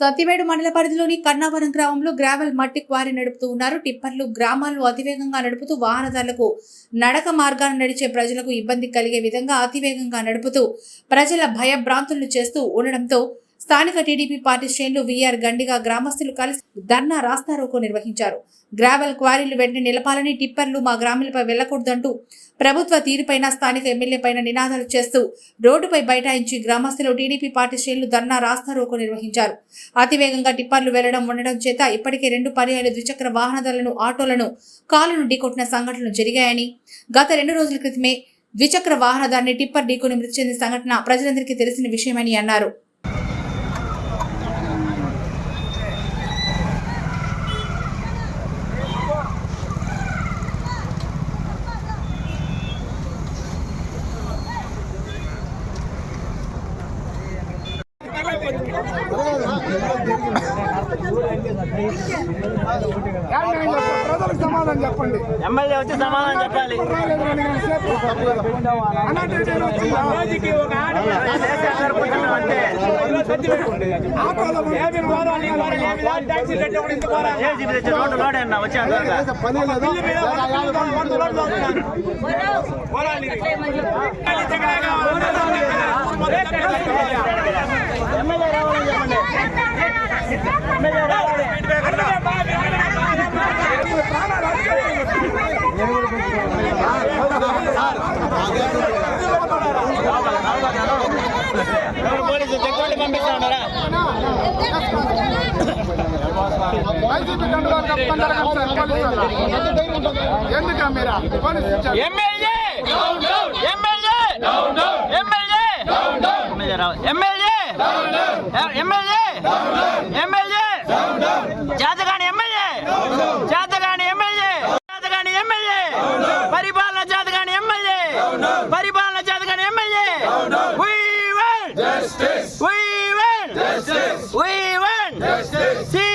సత్యవేడు మండల పరిధిలోని కన్నావరం గ్రామంలో గ్రావెల్ మట్టి క్వారీ నడుపుతూ ఉన్నారు. టిప్పర్లు గ్రామాలను అతివేగంగా నడుపుతూ వాహనదారులకు నడక మార్గాన్ని నడిచే ప్రజలకు ఇబ్బంది కలిగే విధంగా అతివేగంగా నడుపుతూ ప్రజల భయభ్రాంతులను చేస్తూ ఉండడంతో స్థానిక టీడీపీ పార్టీ శ్రేణులు వీఆర్ గండిగా గ్రామస్తులు కలిసి ధర్నా రాస్తారోకో నిర్వహించారు. గ్రావెల్ క్వారీలు వెంటనే నిలపాలని టిప్పర్లు మా గ్రామాలపై వెళ్ళకూడదంటూ ప్రభుత్వ తీరుపైన స్థానిక ఎమ్మెల్యే పైన నినాదాలు చేస్తూ రోడ్డుపై బైఠాయించి గ్రామస్తులు టీడీపీ పార్టీ శ్రేణులు ధర్నా రాస్తారోకో నిర్వహించారు. అతివేగంగా టిప్పర్లు వెళ్ళడం ఉండడం చేత ఇప్పటికే రెండు పర్యాయాలు ద్విచక్ర వాహనదారులను ఆటోలను కాలును ఢీకొట్టిన సంఘటనలు జరిగాయని గత రెండు రోజుల క్రితమే ద్విచక్ర వాహనదారిని టిప్పర్ ఢీకొని మృతి చెందిన సంఘటన ప్రజలందరికీ తెలిసిన విషయమని అన్నారు. సమాధానం చెప్పండి ఎమ్మెల్యే వచ్చి సమాధానం చెప్పాలి రాలేదు ఎందుకా మీరా MLA! MLA! MLA MLA! MLA MLA జాతగాని MLA జాతగాని We win! Justice! We win! Justice! We win! Justice!